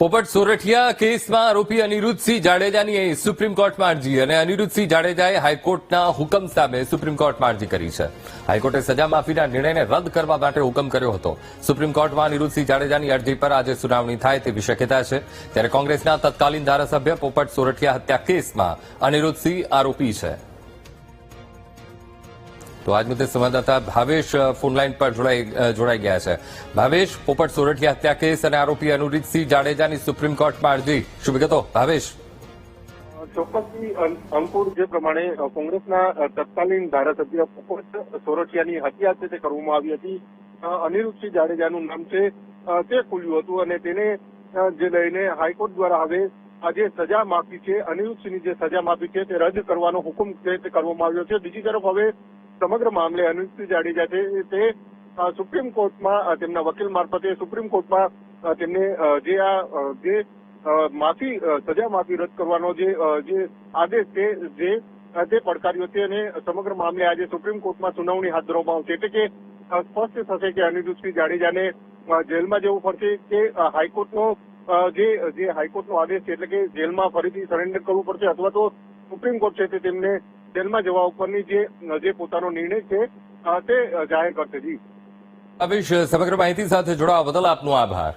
પોપટ સોરઠિયા કેસમાં આરોપી અનિરુદ્ધસિંહ જાડેજાની સુપ્રીમ કોર્ટમાં અરજી અને અનિરુદ્ધસિંહ જાડેજાએ હાઈકોર્ટના હુકમ સામે સુપ્રીમ કોર્ટમાં અરજી કરી છે. હાઈકોર્ટે સજા માફીના નિર્ણયને રદ કરવા માટે હુકમ કર્યો હતો. સુપ્રીમ કોર્ટમાં અનિરુદ્ધસિંહ જાડેજાની અરજી પર આજે સુનાવણી થાય તેવી શક્યતા છે. ત્યારે કોંગ્રેસના તત્કાલીન ધારાસભ્ય પોપટ સોરઠિયા હત્યા કેસમાં અનિરુદ્ધસિંહ આરોપી છે. તો આજ મુદ્દે સંવાદદાતા ભાવેશ ફોનલાઈન પર જોડાઈ જોડાઈ ગયા છે. ભાવેશ, પોપટ સોરઠિયા હત્યા કેસ અને આરોપી અનુરીતસિંહ જાડેજાની સુપ્રીમ કોર્ટમાં અરજી. શું વિગતો, ભાવેશ? ચોક્કસથી અંકુર જે પ્રમાણે કોંગ્રેસના તત્કાલીન ધારાસભ્ય પોપટ સોરઠિયાની હત્યા છે તે કરવામાં આવી હતી. અનિરુદ્ધસિંહ જાડેજાનું નામ છે. તે ખુલ્યું હતું અને તેને જે લઈને હાઈકોર્ટ દ્વારા હવે આ જે સજા માફી છે. અનિરુદ્ધસિંહની જે સજા માફી છે તે રદ કરવાનો હુકમ કરવામાં આવ્યો છે. બીજી તરફ હવે સમગ્ર મામલે અનુસૂચિત જાડેજા છે તે સુપ્રીમ કોર્ટમાં તેમના વકીલ મારફતે સુપ્રીમ કોર્ટમાં તેમને જે આ જે માફી સજા માફી રદ કરવાનો જે જે આદેશ છે, જે તે પડકાર્યો છે અને સમગ્ર મામલે આજે સુપ્રીમ કોર્ટમાં સુનાવણી હાથ ધરવામાં આવશે. એટલે કે સ્પષ્ટ થશે કે અનિરુદ્ધસિંહ જાડેજાને જેલમાં જવું પડશે કે હાઈકોર્ટનો જે જે હાઈકોર્ટનો આદેશ છે, એટલે કે જેલમાં ફરીથી સરેન્ડર કરવું પડશે અથવા તો સુપ્રીમ કોર્ટ છે તે તેમને જેલમાં જવા ઉપરની જે પોતાનો નિર્ણય છે તે જાહેર કરશે. જી. અવિશ સમગ્ર માહિતી સાથે જોડાવા બદલ આપનો આભાર.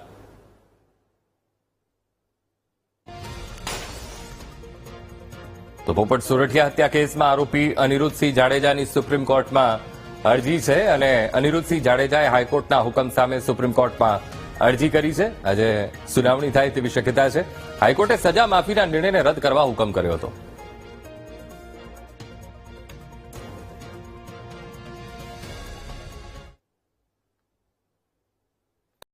તો પોપટ સુરઠિયા હત્યા કેસમાં આરોપી અનિરુદ્ધસિંહ જાડેજાની સુપ્રીમ કોર્ટમાં અરજી છે અને અનિરુદ્ધસિંહ જાડેજાએ હાઈકોર્ટના હુકમ સામે સુપ્રીમ કોર્ટમાં અરજી કરી છે. આજે સુનાવણી થાય તેવી શક્યતા છે. હાઈકોર્ટે સજા માફીના નિર્ણયને રદ કરવા હુકમ કર્યો હતો.